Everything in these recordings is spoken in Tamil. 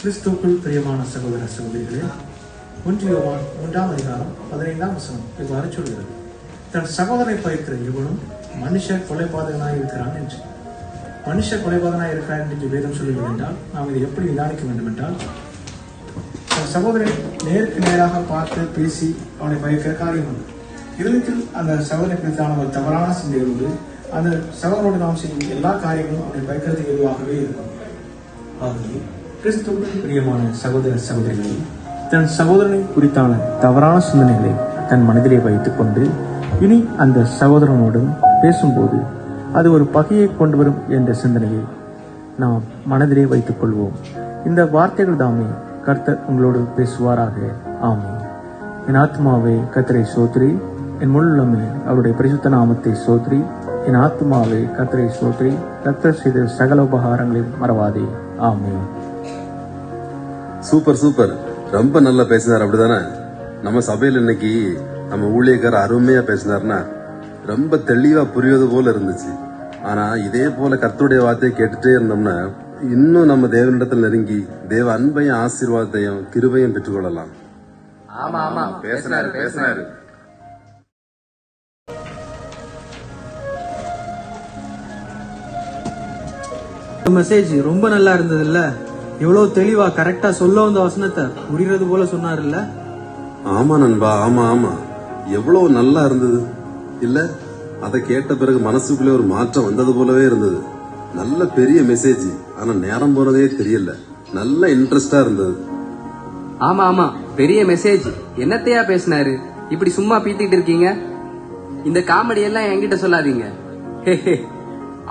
கிறிஸ்துக்குள் பிரியமான சகோதர சகோதரிகளே ஒன்றியோவான் மூன்றாம் அதிகாரம் பதினைந்தாம் வசனம் இவ்வாறு சொல்கிறது. தன் சகோதரனை பயிர்க்கிற இவனும் மனுஷ கொலைபாதகனாக இருக்கிறான் என்று. மனுஷ கொலைபாதகனாய் இருக்கிறான் என்று வேதம் சொல்லுகிறது என்றால் நாம் இதை எப்படி நிதானிக்க வேண்டும் என்றால் தன் சகோதரனை நேருக்கு நேராக பார்த்து பேசி அவனை பயக்கிற காரியம் உண்டு. இதயத்தில் அந்த சகோதரனை குறித்தான ஒரு தவறான சிந்தைகளோடு அந்த சகோதரோடு நாம் செய்யும் எல்லா காரியங்களும் அவனை பயக்கிறதுக்கு எதுவாகவே இருக்கும். ஆகவே கிறிஸ்துவுக்கு பிரியமான சகோதர சகோதரிகளை தன் சகோதரனை குறித்தான தவறான சிந்தனைகளை தன் மனதிலே வைத்துக் கொண்டு இனி அந்த சகோதரனுடன் பேசும்போது அது ஒரு பகையை கொண்டு வரும் என்ற சிந்தனையை நாம் மனதிலே வைத்துக் கொள்வோம் இந்த வார்த்தைகள் தாமே கர்த்தர் உங்களோடு பேசுவாராக. ஆமென். என் ஆத்மாவே கத்தரை சோத்ரி என் முள்ளமே அவருடைய பரிசுத்த நாமத்தை சோத்ரி என் ஆத்மாவே கத்தரை சோத்ரி கர்த்தர் செய்த சகல உபகாரங்களையும் மறவாதே. ஆமே சூப்பர் சூப்பர். ரொம்ப நல்லா பேசினார் அப்படிதானே? நம்ம சபையில இன்னைக்கு நம்ம ஊழியக்காரர் அருமையா பேசினார்னா ரொம்ப தெளிவா புரிவது போல இருந்துச்சு. ஆனா இதே போல கர்த்தருடைய வார்த்தையை கேட்டுட்டே இருந்தோம்னா இன்னும் நம்ம தேவனிடத்தில் நெருங்கி தேவ அன்பையும் ஆசீர்வாதத்தையும் கிருபையும் பெற்றுக்கொள்ளலாம். ஆமா ஆமா. பேசினாரு பேசினாரு மெசேஜ் ரொம்ப நல்லா இருந்ததுல்ல? எவ்வளவு தெளிவா கரெக்டா சொல்ல வந்த வசனத்தை முடிகிறது போல சொன்னாருல்ல? ஆமா நண்பா ஆமா ஆமா. எவ்வளவு நல்லா இருந்தது. இல்ல அதை கேட்ட பிறகு மனசுக்குள்ளே ஒரு மாற்றம் வந்தது போலவே இருந்தது. நல்ல பெரிய மெசேஜ் ஆனா நேரம் போனதே தெரியல. நல்ல இன்ட்ரெஸ்டா இருந்தது. ஆமா ஆமா. பெரிய மெசேஜ் என்னத்தையா பேசினாரு? இப்படி சும்மா பீத்திட்டு இருக்கீங்க? இந்த காமெடி எல்லாம் என்கிட்ட சொல்லாதீங்க.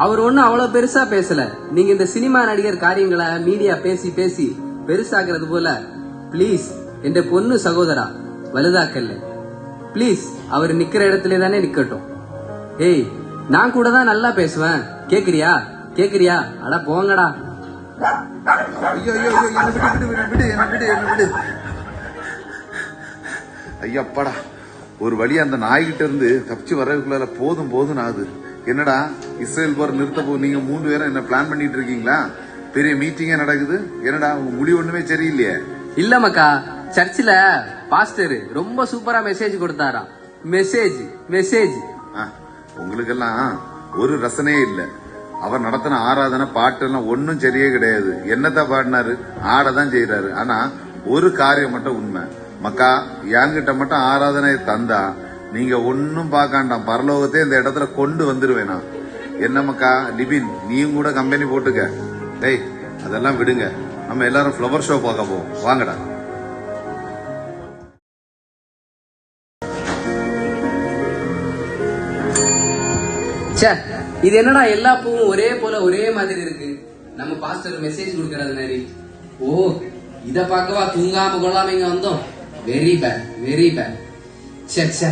அவர் ஒன்னும் அவ்வளவு பெருசா பேசல. நீங்க இந்த சினிமா நடிகர் காரியங்களை மீடியா பேசி பேசி பெருசாக்குறது போல ப்ளீஸ் என் பொண்ணு சகோதரா வலுதாக்கல்ல. ப்ளீஸ் அவர் நிக்கிற இடத்துல தானே நிக்கட்டும். ஏய் நான் கூட தான் நல்லா பேசுவேன். கேக்குறியா? கேக்குறியா? அட போங்கடா. ஐயோ ஐயோ விடு விடு விடு விடு ஐயப்பாடா ஒரு வழி அந்த நாய்கிட்ட இருந்து தப்பிச்சு வர்றதுக்குள்ள போதும் போதும் ஆகுது. என்னடா இஸ்ரேல் போற நிறுத்த போ நீங்க மூணு பேரும் என்ன பிளான் பண்ணிட்டு இருக்கீங்களா? பெரிய மீட்டிங்கே நடக்குது. என்னடா உங்க முடிவு ஒண்ணுமே சரியில்லையே. இல்ல மக்கா. சர்ச்சில் பாஸ்டர் ரொம்ப சூப்பரா மெசேஜ் கொடுத்தாராம். மெசேஜ் மெசேஜ் ஆ, உங்களுக்கெல்லாம் ஒரு ரசனையே இல்ல. அவர் நடத்தின ஆராதனை பாட்டெல்லாம் ஒன்னும் சரியே கிடையாது. என்னதான் பாடினாரு? ஆடதான் செய்யறாரு ஆனா ஒரு காரியம் மட்டும் உண்மை. மக்கா என்கிட்ட மட்டும் ஆராதனை தந்தா நீங்க ஒன்னும் பார்க்காண்டாம். பரலோகத்தை இந்த இடத்துல கொண்டு வந்துருவேனா என்ன நிபின் லிபின் நீயும் கூட கம்பெனி போட்டுக்க. டேய் அதெல்லாம் விடுங்க. நம்ம எல்லாரும் ஃப்ளவர் ஷோ பார்க்க போவோம். வாங்கடா. ச்சே இது என்னடா எல்லா பூவும் ஒரே போல ஒரே மாதிரி இருக்கு? நம்ம பாஸ்டர் மெசேஜ் கொடுக்கறது மாதிரி. ஓ இத பார்க்கவா தூங்காம கொள்ளாம இங்க வந்தோம்? வெரி பேட் வெரி பேட் ச்சே ச்சே.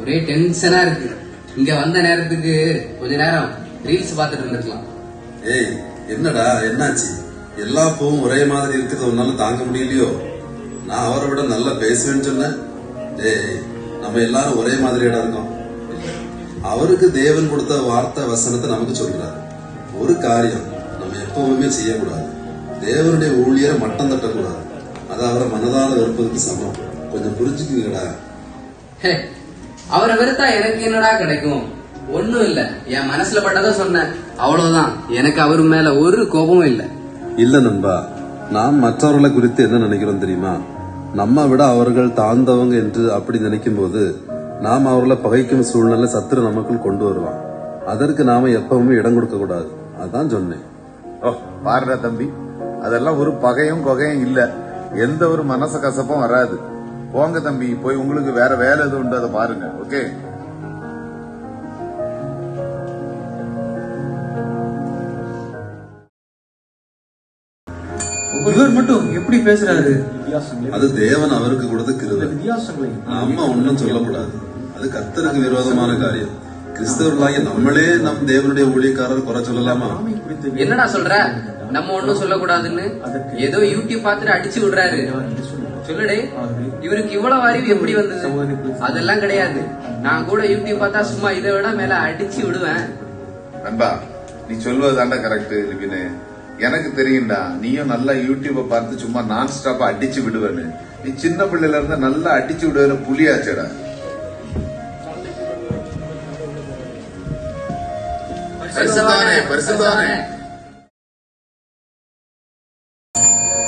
ஒரே டென்ஷனா இருக்கு. இங்க வந்த நேரத்துக்கு கொஞ்ச நேரம் ரீல்ஸ் பார்த்துட்டு இருந்திருக்கலாம். ஏய் என்னடா என்னாச்சு? எல்லா பூவும் ஒரே மாதிரி இருக்கிறது உன்னால தாங்க முடியலையோ? நான் அவரை விட நல்லா பேசுவேன்னு சொன்னேன். ஏய் நம்ம எல்லாரும் ஒரே மாதிரியாடா இருக்கோம். அவருக்கு தேவன் கொடுத்த வார்த்தை வசனத்தை நமக்கு சொல்றாரு. ஒரு காரியம் நம்ம எப்பவுமே செய்யக்கூடாது. தேவனுடைய ஊழியரை மட்டம் தட்டக்கூடாது. அது அவரை மனதால வெறுப்பதற்கு சமம். கொஞ்சம் புரிஞ்சுக்குங்கடா. ஹே, அவரை வெறுத்தா எனக்கு என்னடா கிடைக்கும்? ஒண்ணும் இல்ல. என் மனசுல பட்டதை சொன்னேன். அவ்வளவுதான். எனக்கு அவர் மேல ஒரு கோபமும் இல்ல. இல்ல நண்பா. நாம் மற்றவர்களை குறித்து என்ன நினைக்கிறோம் தெரியுமா? நம்ம விட அவர்கள் தாழ்ந்தவங்க என்று அப்படி நினைக்கும் போது நாம் அவர்களை பகைக்கும் சூழ்நிலை சத்துரு நமக்குள் கொண்டு வருவான். அதற்கு நாம எப்பவுமே இடம் கொடுக்க கூடாது. அதான் சொன்னேன். ஓ பாருடா தம்பி. அதெல்லாம் ஒரு பகையும் கொகையும் இல்ல. எந்த ஒரு மனச கசப்பும் வராது. போங்க தம்பி போய் உங்களுக்கு வேற வேலை எதுவும் உண்டு அதை பாருங்க ஓகே இவர் மட்டும் எப்படி பேசுறாரு? அது தேவன் அவருக்கு கொடுத்த கிருபை. நம்ம ஒன்னும் சொல்லக்கூடாது அது கர்த்தருக்கு விரோதமான காரியம். கிறிஸ்தவர்களாகிய நம்மளே நம் தேவனுடைய ஊழியக்காரர் குறை சொல்லலாமா? என்னடா சொல்ற? நம்ம ஒண்ணும் சொல்லக்கூடாதுன்னு? ஏதோ யூடியூப் பார்த்துட்டு அடிச்சு விடுறாரு. சொல்லுடே இவருக்கு இவ்வளவு அறிவு எப்படி வந்தது? அதெல்லாம் கிடையாது. நான் கூட யூடியூப் பார்த்தா சும்மா இதை விட மேல அடிச்சு விடுவேன். நண்பா நீ சொல்வது தாண்டா கரெக்ட் லிபினு எனக்கு தெரியும்டா நீயும் நல்லா யூடியூப பார்த்து சும்மா நான் ஸ்டாப்பா அடிச்சு விடுவேன்னு. நீ சின்ன பிள்ளையில இருந்து நல்லா அடிச்சு விடுவேன்னு புலியாச்சடா.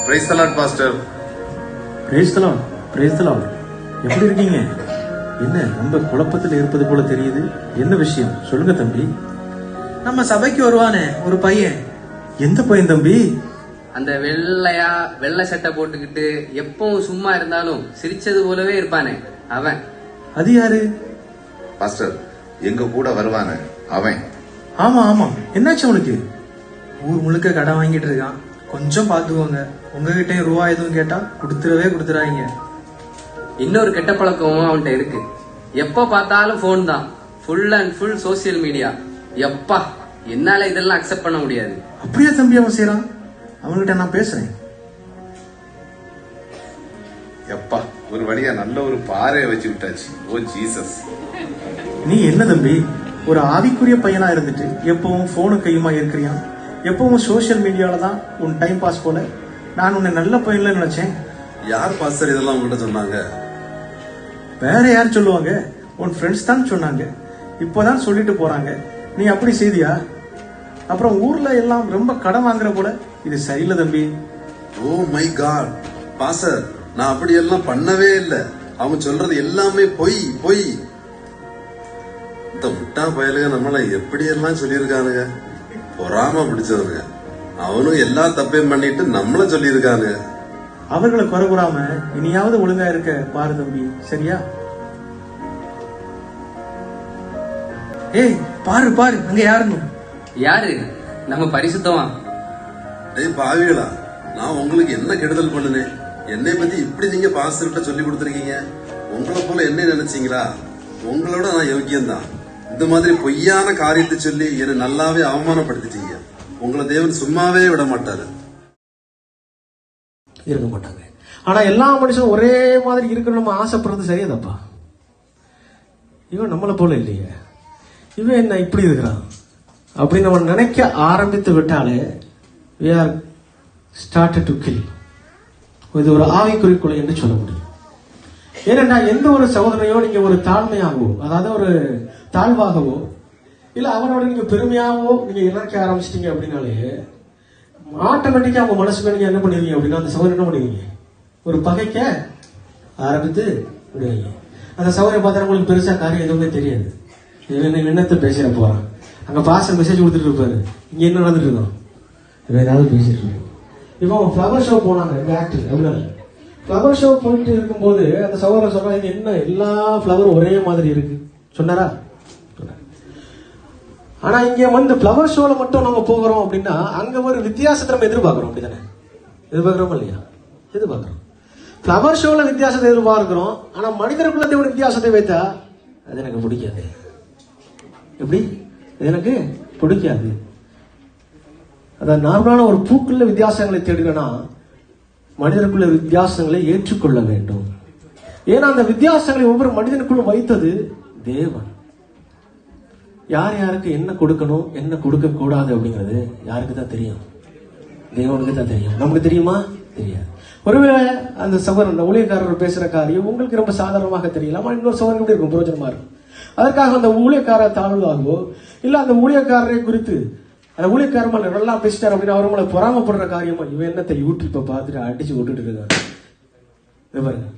Praise the Lord pastor praise the Lord praise the Lord எப்படி இருக்கீங்க? என்ன ரொம்ப குழப்பத்தில் இருப்பது போல தெரியுது. என்ன விஷயம்? சொல்லுங்க தம்பி. நம்ம சபைக்கு வருவானே ஒரு பையன். எந்த பையன் தம்பி? அந்த வெள்ளையா வெள்ளை சட்டை போட்டுக்கிட்டு எப்பவும் சும்மா இருந்தாலும் சிரிச்சது போலவே இருப்பானே அவன். அது யாரு? பாஸ்டர் எங்க கூட வருவானே அவன். ஆமா ஆமா. என்னாச்சு அவனுக்கு ஊர் முழுக்க கடன் வாங்கிட்டு இருக்கான். கொஞ்சம் பாத்துக்கோங்க உங்ககிட்டயும் ரூபா எதுவும் கேட்டா கொடுத்துடவே கொடுத்துறாங்க இன்னொரு கெட்ட பழக்கமும் அவன்கிட்ட இருக்கு. எப்ப பார்த்தாலும் போன் தான். Full and full social media எப்பா என்னால இதெல்லாம் அக்செப்ட் பண்ண முடியாது. அப்படியே தம்பி அவன் செய்யறான் அவன்கிட்ட நான் பேசுறேன். எப்பா ஒரு வழியா நல்ல ஒரு பாறையை வச்சு விட்டாச்சு. ஓ ஜீசஸ் நீ என்ன தம்பி? ஒரு ஆவிக்குரிய பையனா இருந்துட்டு எப்பவும் போனு கையுமா இருக்கிறியா எப்பவும் சோஷியல் மீடியால தான் உன் டைம் பாஸ் போல நான் உன்னை நல்ல பையன்ல நினைச்சேன். யார் பாஸ்டர் இதெல்லாம் உங்ககிட்ட சொன்னாங்க? வேற யார் சொல்லுவாங்க? உன் ஃப்ரெண்ட்ஸ் தான் சொன்னாங்க. இப்போதான் சொல்லிட்டு போறாங்க. நீ அப்படி செய்தியா? அப்புறம் ஊர்ல எல்லாம் ரொம்ப கடன் வாங்குற போல. இது சரியில்லை தம்பி. ஓ மை காட் பாஸ்டர் நான் அப்படி எல்லாம் பண்ணவே இல்ல. அவன் சொல்றது எல்லாமே பொய் பொய். இந்த முட்டா பயலுக நம்மள எப்படி எல்லாம் சொல்லியிருக்கானுங்க? பொறாம பிடிச்சவனுங்க. அவனும் எல்லா தப்பையும் பண்ணிட்டு நம்மள சொல்லியிருக்கானுங்க அவர்களை குறை கூறாம இனியாவது ஒழுங்கா இருக்க பாரு தம்பி சரியா? ஏய் பாரு பாரு அங்க யாருன்னு? யாரு? நம்ம பரிசுத்தமா? டேய் பாவிகளா நான் உங்களுக்கு என்ன கெடுதல் பண்ணுனேன் என்னை பத்தி இப்படி நீங்க பாஸ்டர்கிட்ட சொல்லி கொடுத்துருக்கீங்க? உங்களை போல என்ன நினைச்சீங்களா? உங்களோட நான் யோக்கியம்தான். இந்த மாதிரி பொய்யான காரியத்தை சொல்லி என்னை நல்லாவே அவமானப்படுத்திட்டீங்க. உங்களை தேவன் சும்மாவே விட மாட்டாரு. இருக்க மாட்டாங்க. ஆனா எல்லா மனுஷனும் ஒரே மாதிரி இருக்கணும் நம்ம ஆசைப்படுறது சரியாதப்பா. இவன் நம்மளை போல இல்லையே. இவன் என்ன இப்படி இருக்கிறான்? அப்படின்னு நம்ம நினைக்க ஆரம்பித்து விட்டாலே we are started to kill இது ஒரு ஆவிக்குறி கொலை என்று சொல்ல முடியும். ஏனென்றா எந்த ஒரு சகோதரனையோ நீங்க ஒரு தாழ்மையாகவோ அதாவது ஒரு தாழ்வாகவோ இல்ல அவனோட நீங்க பெருமையாகவும் நீங்க இணைக்க ஆரம்பிச்சிட்டீங்க அப்படின்னாலே ஆட்டோமேட்டிக்கா உங்க மனசுல நீங்க என்ன பண்ணுவீங்க அப்படின்னா அந்த சகோதரன் என்ன பண்ணுவீங்க ஒரு பகைக்க ஆரம்பித்து விடுவீங்க. அந்த சவரை பார்த்தா உங்களுக்கு பெருசா காரியம் எதுவுமே தெரியாது. இவன் என்னத்தை பேசிட போறான்? அங்க பாச மெசேஜ் கொடுத்துட்டு இருப்பாரு. இங்க என்ன நடந்துட்டு இருக்கோம் இவன் ஏதாவது பேசிட்டு இருக்கோம் இப்போ ஃப்ளவர் ஷோ போனாங்க இந்த ஆக்டர் அப்படின்னா ஃப்ளவர் ஷோ போயிட்டு இருக்கும்போது அந்த சகோதரன் சொல்றாங்க இது என்ன? எல்லா ஃப்ளவரும் ஒரே மாதிரி இருக்கு. சொன்னாரா? ஆனா இங்க வந்து ஃப்ளவர் ஷோல மட்டும் நம்ம போகிறோம் அப்படின்னா அங்க ஒரு வித்தியாசத்தை நம்ம எதிர்பார்க்கிறோம் அப்படிதானே? எதிர்பார்க்கிறோம் இல்லையா? எதிர்பார்க்கிறோம். ஃப்ளவர் ஷோல வித்தியாசத்தை எதிர்பார்க்கிறோம் ஆனா மனிதருக்குள்ள தேவன் வித்தியாசத்தை வைத்தா அது எனக்கு பிடிக்காது. எப்படி? அது எனக்கு பிடிக்காது. அதான் நார்மலான ஒரு பூக்குள்ள வித்தியாசங்களை தேடுகிறனா மனிதனுக்குள்ள வித்தியாசங்களை ஏற்றுக்கொள்ள வேண்டும். ஏன்னா அந்த வித்தியாசங்களை ஒவ்வொரு மனிதனுக்குள்ள வைத்தது தேவன். யார் யாருக்கு என்ன கொடுக்கணும் என்ன கொடுக்க கூடாது அப்படிங்கிறது யாருக்கு தான் தெரியும்? தேவனுக்கு தான் தெரியும். நமக்கு தெரியுமா? தெரியாது. ஒருவேளை அந்த சகோதரன் அந்த ஊழியக்காரர் பேசுற காரியம் உங்களுக்கு ரொம்ப சாதாரணமாக தெரியலாம் இன்னொரு சகோதரன் எப்படி இருக்கும் புரோஜனமா இருக்கும். அதற்காக அந்த ஊழியக்காரர் தாழ்வாகவோ இல்ல அந்த ஊழியக்காரரை குறித்து அந்த ஊழியக்காரர் நல்லா பேசிட்டார் அப்படின்னு அவர் மேல பொறாமப்படுற காரியமா இவன் என்னத்தை யூடியூப்பை பார்த்துட்டு அடிச்சு விட்டுட்டு இருக்காங்க இது பாருங்க.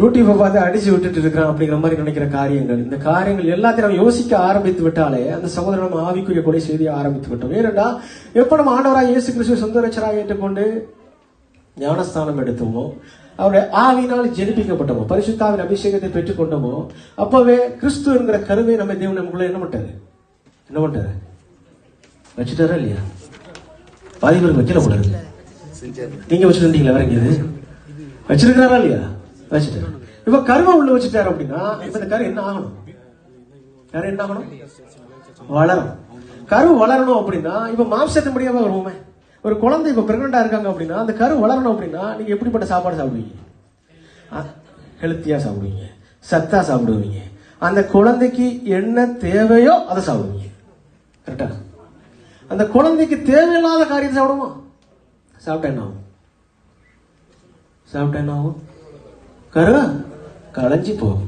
யூடியூப்பை பார்த்து அடிச்சு விட்டுட்டு இருக்கிறான் அப்படிங்கிற மாதிரி நினைக்கிற காரியங்கள். இந்த காரியங்கள் எல்லாத்தையும் நம்ம யோசிக்க ஆரம்பித்து விட்டாலே அந்த சகோதரன் நம்ம ஆவிக்குரிய கொலை செய்தி ஆரம்பித்து விட்டோம். ஏனென்றா எப்ப நம்ம ஆண்டவராக இயேசு கிறிஸ்துவ சொந்த ரச்சராக ஏற்றுக்கொண்டு ஞானஸ்தானம் எடுத்தோமோ அவருடைய ஆவினால் ஜெனிப்பிக்கப்பட்டோமோ பரிசுத்தாவின் அபிஷேகத்தை பெற்றுக்கொண்டோமோ அப்பவே கிறிஸ்து என்கிற கருவை நம்ம தேவன் நமக்குள்ள என்ன பண்ணிட்டாரு? என்ன பண்ணிட்டாரு? வச்சுட்டாரா இல்லையா? பாதி பேருக்கு வைக்கல இருக்கு. நீங்க வச்சுருந்தீங்களா வேற எங்கேயாவது வச்சிருக்கிறாரா இல்லையா? வச்சுட்டாரு. இப்ப கருவை உள்ள வச்சுட்டாரு அப்படின்னா இப்ப இந்த கரு என்ன ஆகணும்? கரு என்ன ஆகணும்? வளரும் கரு வளரணும் அப்படின்னா இப்ப மாம்சத்தின் முடியாம வருவோமே. ஒரு குழந்தை இப்ப பிரெக்னண்டா இருக்காங்க அப்படின்னா அந்த கரு வளரணும் அப்படின்னா நீங்க எப்படிப்பட்ட சாப்பாடு சாப்பிடுவீங்க? ஹெல்த்தியா சாப்பிடுவீங்க. சத்தா சாப்பிடுவீங்க. அந்த குழந்தைக்கு என்ன தேவையோ அதை சாப்பிடுவீங்க. கரெக்டா அந்த குழந்தைக்கு தேவையில்லாத காரியத்தை சாப்பிடுமா சாப்பிட்டா என்ன ஆகும்? சாப்பிட்டா என்ன ஆகும்? கரு களைஞ்சி போகும்.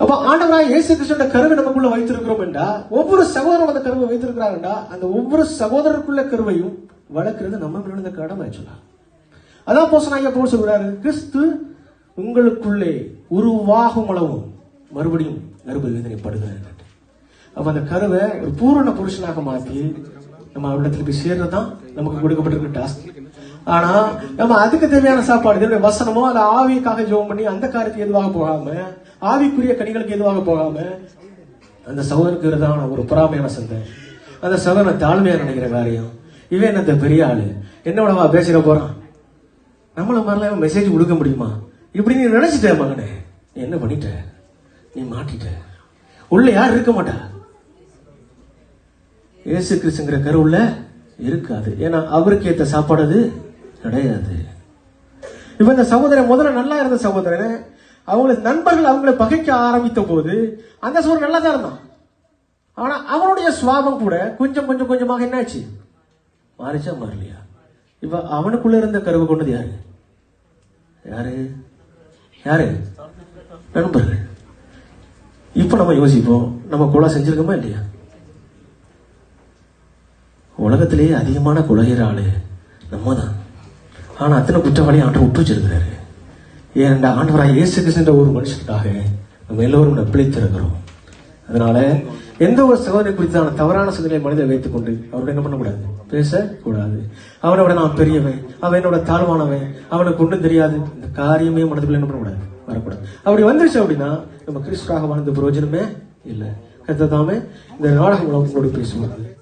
அப்ப ஆண்டவராய் இயேசு கிருஷ்ணன் கருவை நமக்குள்ள வைத்திருக்கிறோம் என்றா ஒவ்வொரு சகோதரரும் அந்த கருவை வைத்திருக்கிறாங்கடா அந்த ஒவ்வொரு சகோதரருக்குள்ள கருவையும் வளர்க்கிறது நம்ம விழுந்த கடமை சொல்லலாம் அதான் போசன் ஐயா போல் சொல்கிறாரு கிறிஸ்து உங்களுக்குள்ளே உருவாகும் அளவும் மறுபடியும் கருவை வேதனைப்படுகிறார் அப்ப அந்த கருவை ஒரு பூரண புருஷனாக மாற்றி நம்ம அவரிடத்துல போய் சேர்றதுதான் நமக்கு கொடுக்கப்பட்டிருக்க டாஸ்க் ஆனா நம்ம அதுக்கு தேவையான சாப்பாடு இதனுடைய வசனமோ அல்ல ஆவிக்காக ஜோம் பண்ணி அந்த காரியத்துக்கு எதுவாக போகாம ஆவிக்குரிய கனிகளுக்கு எதுவாக போகாம அந்த சகோதரனுக்கு இருந்தான ஒரு பொறாமையான சந்தை அந்த சகோதரனை தாழ்மையா நினைக்கிற காரியம் இவன் என்னத்த பெரிய ஆளு? என்னோடவா பேசிட போறான்? நம்மள மாதிரிலாம் மெசேஜ் கொடுக்க முடியுமா? இப்படி நீ நினைச்சிட்ட மகனே. நீ என்ன பண்ணிட்ட? நீ மாட்டிட்ட. உள்ள யார் இருக்க மாட்டா? இயேசு கிறிஸ்துங்கிற கருவுள்ள இருக்காது. ஏன்னா அவருக்கு ஏத்த சாப்பாடு அது. கிடையாது. இப்ப இந்த சகோதரன் முதல்ல நல்லா இருந்த சகோதரன் அவங்களுக்கு நண்பர்கள் அவங்களை பகைக்க ஆரம்பித்த போது அந்த சகோதரன் நல்லா தான் இருந்தான். ஆனா அவனுடைய சுவாபம் கூட கொஞ்சம் கொஞ்சம் கொஞ்சமாக என்னாச்சு? மாறிச்சா மாறலையா? இப்ப அவனுக்குள்ள இருந்த கருவை கொண்டது யாரு? யாரு? யாரு? நண்பர்கள். இப்ப நம்ம யோசிப்போம் நம்ம கொலை செஞ்சிருக்கோமா இல்லையா? உலகத்திலேயே அதிகமான கொலைகிற ஆளு நம்ம தான் ஆனால் அத்தனை குற்றவாளியும் ஆண்டு விட்டு வச்சிருக்கிறாரு. ஏன்டா ஆண்டவராக இயேசு கிறிஸ்துன்ற ஒரு மனுஷனுக்காக நம்ம எல்லோரும் நப்பிழைத்திருக்கிறோம் அதனால எந்த ஒரு சகோதரி குறித்தான தவறான சிந்தனை மனிதன் வைத்துக் கொண்டு அவரோட என்ன பண்ணக்கூடாது? பேசக்கூடாது. அவனோட நான் பெரியவன். அவன் என்னோட தாழ்வானவன். அவனுக்கு ஒன்றும் தெரியாது. இந்த காரியமே மனதுக்குள்ள என்ன பண்ணக்கூடாது? வரக்கூடாது. அப்படி வந்துருச்சு அப்படின்னா நம்ம கிறிஸ்துவாக வாழ்ந்த பிரயோஜனமே இல்லை. கத்ததாமே இந்த நாடகம் உங்களோடு பேசுவாங்க